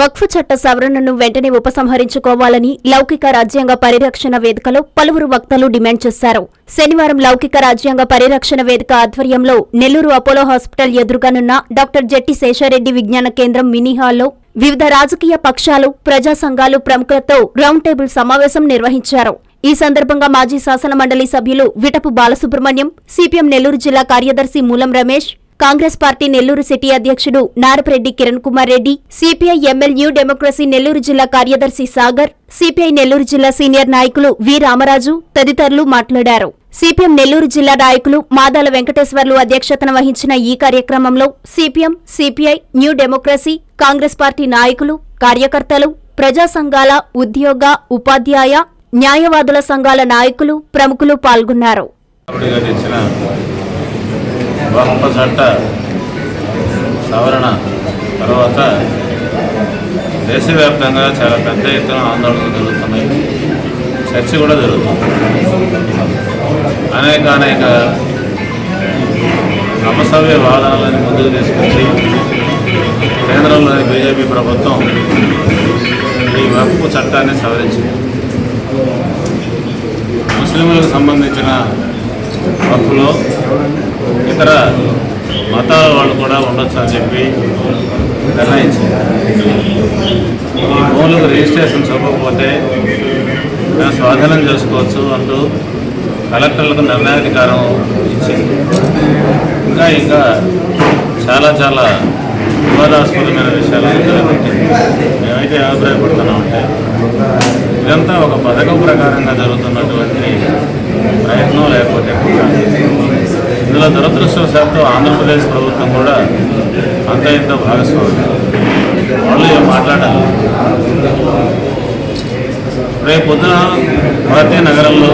వక్ఫ్ చట్ట సవరణను వెంటనే ఉపసంహరించుకోవాలని లౌకిక రాజ్యాంగ పరిరక్షణ వేదికలో పలువురు వక్తలు డిమాండ్ చేశారు. శనివారం లౌకిక రాజ్యాంగ పరిరక్షణ వేదిక ఆధ్వర్యంలో నెల్లూరు అపోలో హాస్పిటల్ ఎదురుగానున్న డాక్టర్ జెట్టి శేషారెడ్డి విజ్ఞాన కేంద్రం మినీ హాల్లో వివిధ రాజకీయ పక్షాలు ప్రజా సంఘాలు ప్రముఖులతో రౌండ్ టేబుల్ సమావేశం నిర్వహించారు. ఈ సందర్భంగా మాజీ శాసన మండలి సభ్యులు విటపు బాలసుబ్రహ్మణ్యం సిపిఎం నెల్లూరు జిల్లా కార్యదర్శి మూలం రమేష్ కాంగ్రెస్ పార్టీ నెల్లూరు సిటీ అధ్యక్షుడు Narapareddy Kiran Kumar Reddy CPI ML New Democracy Nellore జిల్లా కార్యదర్శి సాగర్ సిపిఐ నెల్లూరు జిల్లా సీనియర్ నాయకులు వి రామరాజు తదితరులు మాట్లాడారు. సిపిఎం నెల్లూరు జిల్లా నాయకులు మాదాల వెంకటేశ్వర్లు అధ్యక్షతన వహించిన ఈ కార్యక్రమంలో CPM CPI New Democracy Congress party నాయకులు కార్యకర్తలు ప్రజా సంఘాల ఉద్యోగ ఉపాధ్యాయ న్యాయవాదుల సంఘాల నాయకులు ప్రముఖులు పాల్గొన్నారు. అప్పుడుగా చట్ట సవరణ తర్వాత దేశవ్యాప్తంగా చాలా పెద్ద ఎత్తున ఆందోళనలు జరుగుతున్నాయి. చర్చ కూడా జరుగుతుంది. అనేక అనేక నమసవ్య వాదనలను ముందుకు తీసుకొచ్చి కేంద్రంలోని బీజేపీ ప్రభుత్వం ఈ వక్ఫ్ చట్టాన్ని సవరించింది. ముస్లింలకు సంబంధించిన పప్పులో ఇతర మతాల వాళ్ళు కూడా ఉండొచ్చు అని చెప్పి నిర్ణయించింది. ఈ భూములకు రిజిస్ట్రేషన్ చూపకపోతే మేము స్వాధీనం చేసుకోవచ్చు అంటూ కలెక్టర్లకు నిర్ణయాధికారం ఇచ్చింది. ఇంకా ఇంకా చాలా చాలా వివాదాస్పదమైన విషయాలు పెట్టింది. మేమైతే అభిప్రాయపడుతున్నామంటే ఇదంతా ఒక పథకం ప్రకారంగా జరుగుతున్నటువంటి ప్రయత్నం లేకపోతే ఇందులో దురదృష్టవశాత్తు ఆంధ్రప్రదేశ్ ప్రభుత్వం కూడా అంత ఇంత భాగస్వామి. వాళ్ళు ఏం మాట్లాడాలి రేపు పొద్దున భారతీయ నగరంలో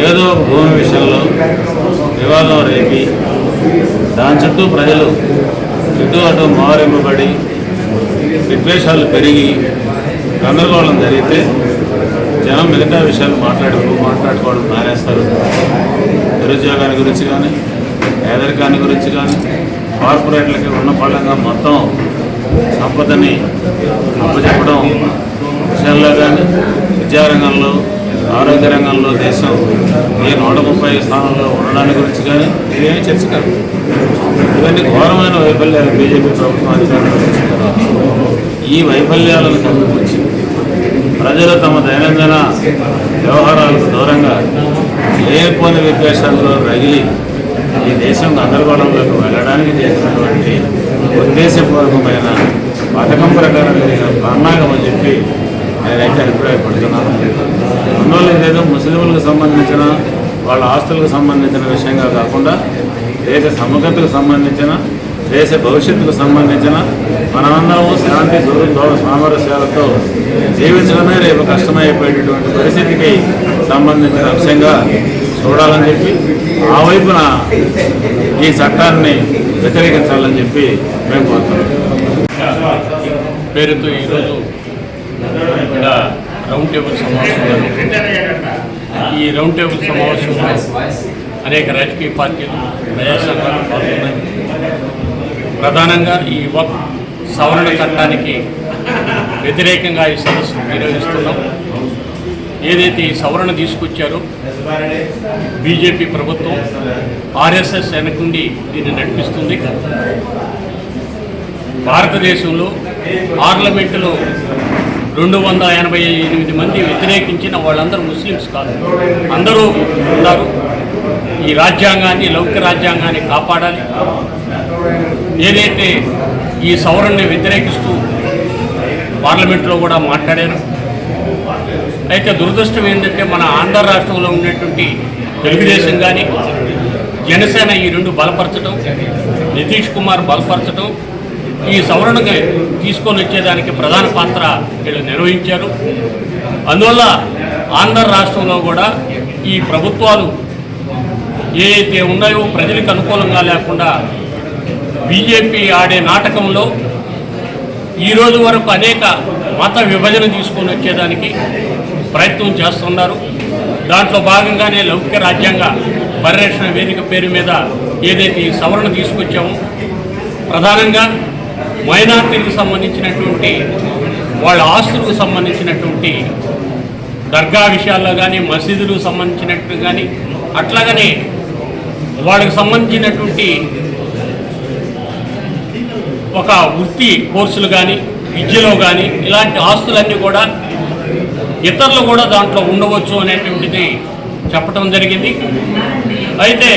ఏదో ఒక భూమి విషయంలో వివాదం రేపి దాని చుట్టూ ప్రజలు ఇటు అటు మారింపబడి విద్వేషాలు పెరిగి గందరగోళం జరిగితే జనం మిగతా విషయాలు మాట్లాడు మాట్లాడుకోవడం మానేస్తారు. నిరుద్యోగాన్ని గురించి కానీ పేదరికాన్ని గురించి కానీ కార్పొరేట్లకి ఉన్న పళ్ళంగా మొత్తం సంపదని అప్పచెప్పడం విషయంలో కానీ విద్యారంగంలో ఆరోగ్య రంగంలో దేశం ఏ నూట ముప్పై స్థానంలో ఉండడానికి గురించి కానీ ఇదేమీ చర్చ కాదు ఇవన్నీ ఘోరమైన వైఫల్యాలు బీజేపీ ప్రభుత్వం అధికారంలో ఈ వైఫల్యాలను కప్పిపుచ్చి ప్రజలు తమ దైనందిన వ్యవహారాలకు దూరంగా లేనిపోని విద్వేషాల్లో రగిలి ఈ దేశం గందరగోళంలోకి వెళ్ళడానికి చేసినటువంటి ఉద్దేశపూర్వకమైన పథకం ప్రకారం జరిగిన అని చెప్పి నేనైతే అభిప్రాయపడుతున్నాను. అందువల్ల ఇదేదో ముస్లింలకు సంబంధించిన వాళ్ళ ఆస్తులకు సంబంధించిన విషయంగా కాకుండా దేశ సమగ్రతకు సంబంధించిన దేశ భవిష్యత్తుకు సంబంధించిన మనమందరము శాంతి సుహృద్భావ సామరస్యాలతో జీవించడమే రేపు కష్టమైపోయేటటువంటి పరిస్థితికి సంబంధించిన అంశంగా చూడాలని చెప్పి ఆ వైపున ఈ చట్టాన్ని వ్యతిరేకించాలని చెప్పి మేము కోరుతున్నాం. పేరుతో ఈరోజు ఇక్కడ రౌండ్ టేబుల్ సమావేశం ఈ రౌండ్ టేబుల్ సమావేశంలో అనేక రాజకీయ పార్టీలు ప్రజాసంఘాలు పాల్గొన్నాయి. ప్రధానంగా ఈ వక్ సవరణ చట్టానికి వ్యతిరేకంగా ఈ సదస్సు నిర్వహిస్తున్నాం. ఏదైతే ఈ సవరణ తీసుకొచ్చారో బీజేపీ ప్రభుత్వం ఆర్ఎస్ఎస్ వెనకుండి దీన్ని నడిపిస్తుంది. భారతదేశంలో పార్లమెంటులో రెండు వందల ఎనభై ఎనిమిది మంది వ్యతిరేకించిన వాళ్ళందరూ ముస్లిమ్స్ కాదు. అందరూ ఉన్నారు. ఈ రాజ్యాంగాన్ని లౌకిక రాజ్యాంగాన్ని కాపాడాలి. ఏదైతే ఈ సవరణని వ్యతిరేకిస్తూ పార్లమెంట్లో కూడా మాట్లాడారు. అయితే దురదృష్టం ఏంటంటే మన ఆంధ్ర రాష్ట్రంలో ఉన్నటువంటి తెలుగుదేశం కానీ జనసేన ఈ రెండు బలపరచడం నితీష్ కుమార్ బలపరచడం ఈ సవరణగా తీసుకొని వచ్చేదానికి ప్రధాన పాత్ర వీళ్ళు నిర్వహించారు. అందువల్ల ఆంధ్ర రాష్ట్రంలో కూడా ఈ ప్రభుత్వాలు ఏ అయితే ఉన్నాయో ప్రజలకు అనుకూలంగా లేకుండా బీజేపీ ఆడే నాటకంలో ఈరోజు వరకు అనేక మత విభజన తీసుకొని వచ్చేదానికి ప్రయత్నం చేస్తున్నారు. దాంట్లో భాగంగానే లౌకిక రాజ్యాంగ పరిరక్షణ వేదిక పేరు మీద ఏదైతే ఈ సవరణ తీసుకొచ్చామో ప్రధానంగా మైనార్టీలకు సంబంధించినటువంటి వాళ్ళ ఆస్తులకు సంబంధించినటువంటి దర్గా విషయాల్లో కానీ మసీదులకు సంబంధించినట్టు కానీ అట్లాగనే వాళ్ళకి సంబంధించినటువంటి ఒక వృత్తి కోర్సులు కానీ విద్యలో కానీ ఇలాంటి ఆస్తులన్నీ కూడా ఇతరులు కూడా దాంట్లో ఉండవచ్చు అనేటువంటిది చెప్పడం జరిగింది. అయితే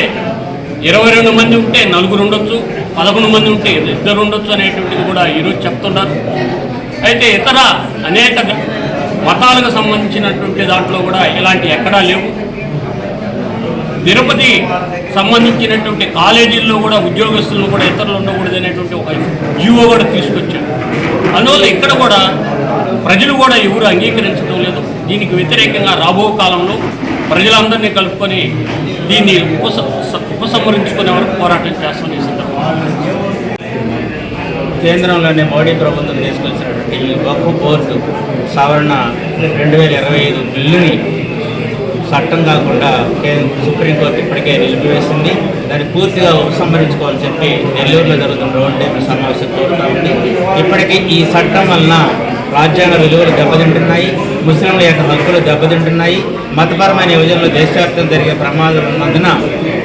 ఇరవై రెండు మంది ఉంటే నలుగురు ఉండొచ్చు పదకొండు మంది ఉంటే ఇద్దరు ఉండొచ్చు అనేటువంటిది కూడా ఈరోజు చెప్తున్నారు. అయితే ఇతర అనేక మతాలకు సంబంధించినటువంటి దాంట్లో కూడా ఇలాంటి ఎక్కడా లేవు. తిరుపతి సంబంధించినటువంటి కాలేజీల్లో కూడా ఉద్యోగస్తులను కూడా ఇతరులు ఉండకూడదు అనేటువంటి ఒక జీవో కూడా తీసుకొచ్చారు. అందువల్ల ఇక్కడ కూడా ప్రజలు కూడా ఎవరు అంగీకరించడం లేదు. దీనికి వ్యతిరేకంగా రాబో కాలంలో ప్రజలందరినీ కలుపుకొని దీన్ని ఉపస ఉపసంహరించుకునే వరకు పోరాటం చేస్తాం ఈ కేంద్రంలోనే మోడీ ప్రభుత్వం తీసుకొచ్చినటువంటి ఈ వక్ఫ్ బోర్డు సవరణ రెండు వేల ఇరవై ఐదు బిల్లుని చట్టం కాకుండా సుప్రీంకోర్టు ఇప్పటికే నిలిపివేసింది. దాన్ని పూర్తిగా ఉపసంహరించుకోవాలని చెప్పి నెల్లూరులో జరుగుతున్న రోడ్ టేబుల్ సమావేశం కోరుతా ఉంది. ఇప్పటికీ ఈ చట్టం వలన రాజ్యాంగ విలువలు దెబ్బతింటున్నాయి. ముస్లింల యొక్క హక్కులు దెబ్బతింటున్నాయి. మతపరమైన యువజనలు దేశవ్యాప్తం జరిగే ప్రమాదం ఉన్నందున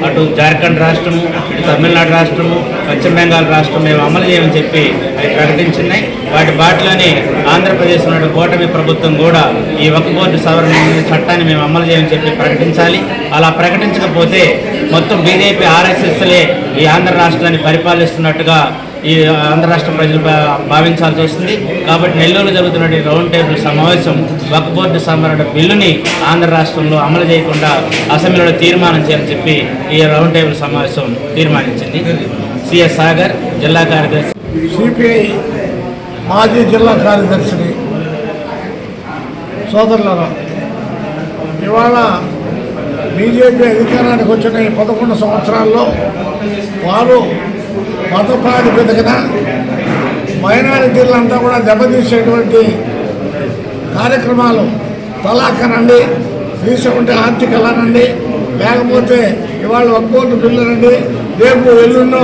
అటు జార్ఖండ్ రాష్ట్రము ఇటు తమిళనాడు రాష్ట్రము పశ్చిమ బెంగాల్ రాష్ట్రం మేము అమలు చేయమని చెప్పి అవి ప్రకటించున్నాయి వాటి బాటలోనే ఆంధ్రప్రదేశ్ ఉన్న కూటమి ప్రభుత్వం కూడా ఈ వక్ఫ్ బోర్డు సవరణ చట్టాన్ని మేము అమలు చేయమని చెప్పి ప్రకటించాలి. అలా ప్రకటించకపోతే మొత్తం బీజేపీ ఆర్ఎస్ఎస్లే ఈ ఆంధ్ర రాష్ట్రాన్ని పరిపాలిస్తున్నట్టుగా ఈ ఆంధ్ర రాష్ట్ర ప్రజలు భా- భావించాల్సి వస్తుంది. కాబట్టి నెల్లూరులో జరుగుతున్న రౌండ్ టేబుల్ సమావేశం వక్ఫ్ బోర్డు సంబరణ బిల్లుని ఆంధ్ర రాష్ట్రంలో అమలు చేయకుండా అసెంబ్లీలో తీర్మానం చేయాలని చెప్పి ఈ రౌండ్ టేబుల్ సమావేశం తీర్మానించింది. సిఎస్ సాగర్ జిల్లా కార్యదర్శి. సిపిఐ మాజీ జిల్లా కార్యదర్శిని సోదరులరా ఇవాళ బీజేపీ అధికారానికి వచ్చిన ఈ పదకొండు సంవత్సరాల్లో వారు మత ప్రాతిపదికన మైనారిటీలంతా కూడా దెబ్బతీసేటువంటి కార్యక్రమాలు. తలాఖనండి తీసుకుంటే ఆర్టికల్ అనండి లేకపోతే ఇవాళ ఒక్కోటి బిల్లునండి రేపు ఎల్లున్నో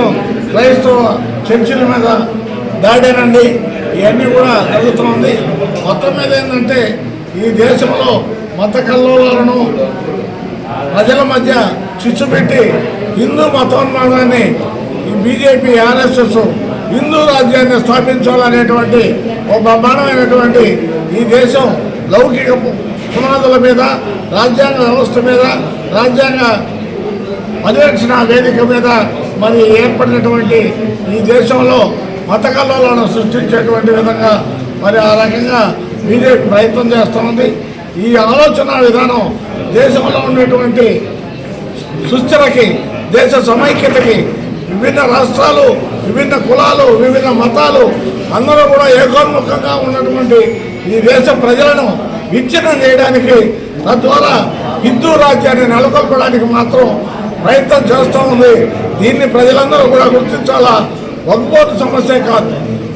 క్రైస్తవ చర్చిల మీద దాడేనండి. ఇవన్నీ కూడా జరుగుతుంది మొత్తం మీద ఏంటంటే ఈ దేశంలో మత కల్లోలను ప్రజల మధ్య చిచ్చు పెట్టి హిందూ మతోన్మాదాన్ని ఈ బీజేపీ ఆర్ఎస్ఎస్ హిందూ రాజ్యాన్ని స్థాపించాలనేటువంటి ఒక బ్రహ్మాండమైనటువంటి ఈ దేశం లౌకిక పునాదుల మీద రాజ్యాంగ వ్యవస్థ మీద రాజ్యాంగ పర్యవేక్షణ వేదిక మీద మరి ఏర్పడినటువంటి ఈ దేశంలో మత కల్లోలను సృష్టించేటువంటి విధంగా మరి ఆ రకంగా బీజేపీ ప్రయత్నం చేస్తుంది. ఈ ఆలోచన విధానం దేశంలో ఉన్నటువంటి సుస్థిరకి దేశ సమైక్యతకి విభిన్న రాష్ట్రాలు విభిన్న కులాలు విభిన్న మతాలు అందరూ కూడా ఏకోన్ముఖంగా ఉన్నటువంటి ఈ దేశ ప్రజలను విచ్ఛిన్నం చేయడానికి తద్వారా హిందూ రాజ్యాన్ని నెలకొల్పడానికి మాత్రం ప్రయత్నం చేస్తూ ఉంది. దీన్ని ప్రజలందరూ కూడా గుర్తించాలా? వగ్బోర్డు సమస్య కాదు.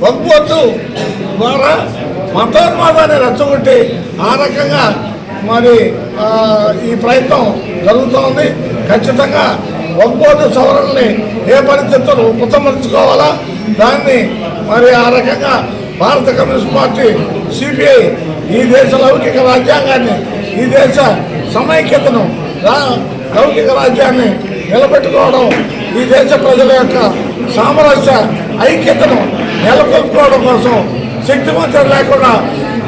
వగ్బోర్డు ద్వారా మతోన్మాదాన్ని రెచ్చగొట్టి ఆ రకంగా మరి ఈ ప్రయత్నం జరుగుతూ ఉంది. ఖచ్చితంగా ఒక్కోటి సవరణని ఏ పరిస్థితులు ఉపసంహరించుకోవాలా? దాన్ని మరి ఆ రకంగా భారత కమ్యూనిస్ట్ పార్టీ సిపిఐ ఈ దేశ లౌకిక రాజ్యాంగాన్ని ఈ దేశ సమైక్యతను లౌకిక రాజ్యాన్ని నిలబెట్టుకోవడం ఈ దేశ ప్రజల యొక్క సామరస్య ఐక్యతను నెలకొల్పుకోవడం కోసం శక్తివంతం లేకుండా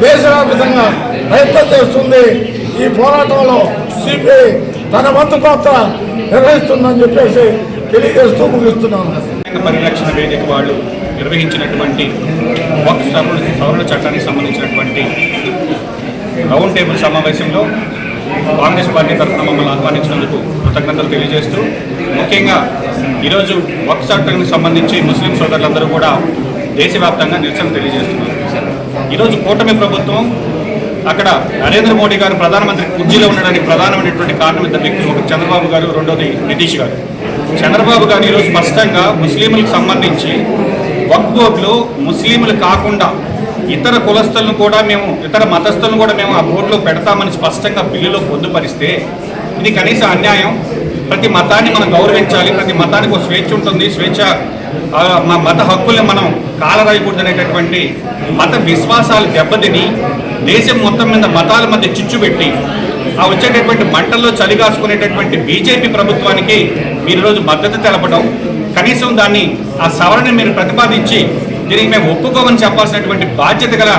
దేశవ్యాప్తంగా ప్రయత్నం చేస్తుంది. ఈ పోరాటంలో సిపిఐ తన వంతు పాత్ర నిర్వహిస్తుందని చెప్పేసి తెలియజేస్తూ ముగిస్తున్నాను. పరిరక్షణ వేదిక వాళ్ళు నిర్వహించినటువంటి వక్ఫ్ సవరణ చట్టానికి సంబంధించినటువంటి రౌండ్ టేబుల్ సమావేశంలో కాంగ్రెస్ పార్టీ తరఫున మమ్మల్ని ఆహ్వానించినందుకు కృతజ్ఞతలు తెలియజేస్తూ ముఖ్యంగా ఈరోజు వక్ఫ్ చట్టానికి సంబంధించి ముస్లిం సోదరులందరూ కూడా దేశవ్యాప్తంగా నిరసన తెలియజేస్తున్నారు. ఈరోజు కూటమి ప్రభుత్వం అక్కడ నరేంద్ర మోడీ గారు ప్రధానమంత్రి కుర్చీలో ఉండడానికి ప్రధానమైనటువంటి కారణం ఇద్దరు వ్యక్తులు ఒకటి చంద్రబాబు గారు రెండోది నితీష్ గారు. చంద్రబాబు గారు ఈరోజు స్పష్టంగా ముస్లింలకు సంబంధించి వక్ బోర్డులో ముస్లింలు కాకుండా ఇతర కులస్తులను కూడా మేము ఇతర మతస్థులను కూడా మేము ఆ బోర్డులో పెడతామని స్పష్టంగా బిల్లులో పొందుపరిస్తే ఇది కనీస అన్యాయం. ప్రతి మతాన్ని మనం గౌరవించాలి ప్రతి మతానికి ఒక స్వేచ్ఛ ఉంటుంది. స్వేచ్ఛ మా మత హక్కుల్ని మనం కాలరాయకూడదు అనేటటువంటి మత విశ్వాసాలు దెబ్బతిని దేశం మొత్తం మీద మతాల మధ్య చిచ్చు పెట్టి ఆ వచ్చేటటువంటి మంటల్లో చలిగాసుకునేటటువంటి బీజేపీ ప్రభుత్వానికి మీరు ఈరోజు మద్దతు తెలపడం కనీసం దాన్ని ఆ సవరణ మీరు ప్రతిపాదించి దీనికి మేము ఒప్పుకోమని చెప్పాల్సినటువంటి బాధ్యత గల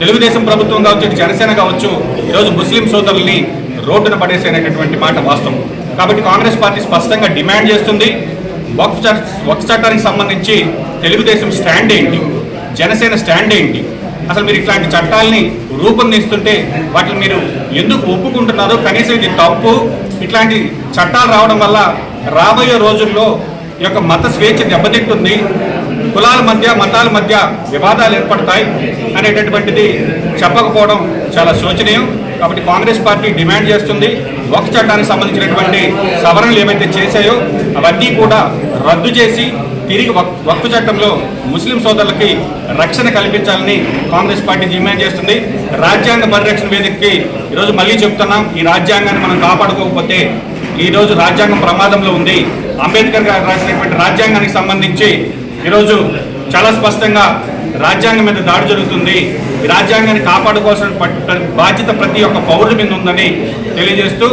తెలుగుదేశం ప్రభుత్వం కావచ్చు జనసేన కావచ్చు ఈరోజు ముస్లిం సోదరుల్ని రోడ్డున పడేసేటటువంటి మాట వాస్తవం. కాబట్టి కాంగ్రెస్ పార్టీ స్పష్టంగా డిమాండ్ చేస్తుంది. వక్ఫ్ వక్ఫ్ చట్టానికి సంబంధించి తెలుగుదేశం స్టాండ్ ఏంటి? జనసేన స్టాండ్ ఏంటి? అసలు మీరు ఇట్లాంటి చట్టాలని రూపొందిస్తుంటే వాటిని మీరు ఎందుకు ఒప్పుకుంటున్నారో కనీసం ఇది తప్పు. ఇట్లాంటి చట్టాలు రావడం వల్ల రాబోయే రోజుల్లో ఈ యొక్క మత స్వేచ్ఛ దెబ్బతింటుంది. కులాల మధ్య మతాల మధ్య వివాదాలు ఏర్పడతాయి అనేటటువంటిది చెప్పకపోవడం చాలా శోచనీయం. కాబట్టి కాంగ్రెస్ పార్టీ డిమాండ్ చేస్తుంది. ఒక చట్టానికి సంబంధించినటువంటి సవరణలు ఏవైతే చేశాయో అవన్నీ కూడా రద్దు చేసి తిరిగి వక్- వక్ఫ్ చట్టంలో ముస్లిం సోదరులకి రక్షణ కల్పించాలని కాంగ్రెస్ పార్టీ డిమాండ్ చేస్తుంది. రాజ్యాంగ పరిరక్షణ వేదికకి ఈరోజు మళ్ళీ చెప్తున్నాం ఈ రాజ్యాంగాన్ని మనం కాపాడుకోకపోతే ఈరోజు రాజ్యాంగం ప్రమాదంలో ఉంది. అంబేద్కర్ గారు రాసినటువంటి రాజ్యాంగానికి సంబంధించి ఈరోజు చాలా స్పష్టంగా రాజ్యాంగం మీద దాడి జరుగుతుంది. ఈ రాజ్యాంగాన్ని కాపాడుకోవాల్సిన బాధ్యత ప్రతి ఒక్క పౌరుల మీద ఉందని తెలియజేస్తూ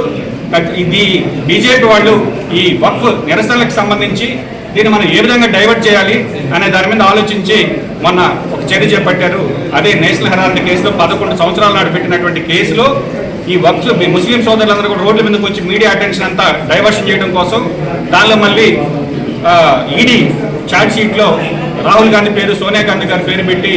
ఇది బీజేపీ వాళ్ళు ఈ వక్ఫ్ నిరసనలకు సంబంధించి దీన్ని మనం ఏ విధంగా డైవర్ట్ చేయాలి అనే దాని మీద ఆలోచించి మొన్న ఒక చర్య చేపట్టారు. అదే నేషనల్ హెరాల్డ్ కేసులో పదకొండు సంవత్సరాల నాడు పెట్టినటువంటి కేసులో ఈ వక్స్ మీ ముస్లిం సోదరులందరూ కూడా రోడ్ల మీదకి వచ్చి మీడియా అటెన్షన్ అంతా డైవర్షన్ చేయడం కోసం దానిలో మళ్ళీ ఈడీ ఛార్జ్ షీట్లో రాహుల్ గాంధీ పేరు సోనియా గాంధీ గారి పేరు పెట్టి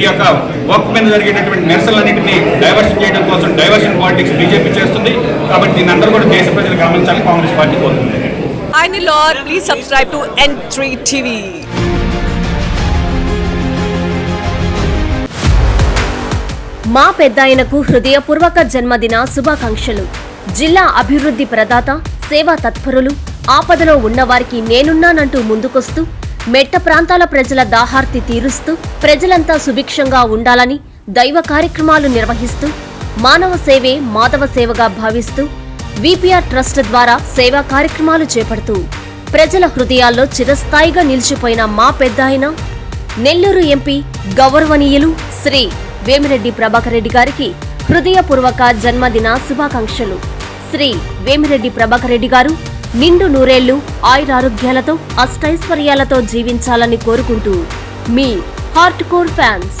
ఈ యొక్క వర్క్ మీద జరిగేటటువంటి నిరసనలన్నింటినీ డైవర్షన్ చేయడం కోసం డైవర్షన్ పాలిటిక్స్ బీజేపీ చేస్తుంది. కాబట్టి దీని అందరూ కూడా దేశ ప్రజలు గమనించాలని కాంగ్రెస్ పార్టీ కోరుతుంది. Hi Nilor, please subscribe to N3 TV. మా పెద్దాయనకు హృదయపూర్వక జన్మదిన శుభాకాంక్షలు జిల్లా అభివృద్ధి ప్రదాత సేవా తత్పరులు ఆపదలో ఉన్నవారికి నేనున్నానంటూ ముందుకొస్తూ మెట్ట ప్రాంతాల ప్రజల దాహార్తి తీరుస్తూ ప్రజలంతా సుభిక్షంగా ఉండాలని దైవ కార్యక్రమాలు నిర్వహిస్తూ మానవ సేవే మాధవ సేవగా భావిస్తూ విపిఆర్ ట్రస్ట్ ద్వారా సేవా కార్యక్రమాలు చేపడుతూ ప్రజల హృదయాల్లో చిరస్థాయిగా నిలిచిపోయిన మా పెద్దాయన నెల్లూరు ఎంపీ గౌరవనీయులు శ్రీ వేమిరెడ్డి ప్రభాకర్ రెడ్డి గారికి హృదయపూర్వక జన్మదిన శుభాకాంక్షలు. శ్రీ వేమిరెడ్డి ప్రభాకర్ రెడ్డి గారు నిండు నూరేళ్ళు ఆయురారోగ్యాలతో అష్టైశ్వర్యాలతో జీవించాలని కోరుకుంటూ మీ హార్ట్ కోర్ ఫ్యాన్స్.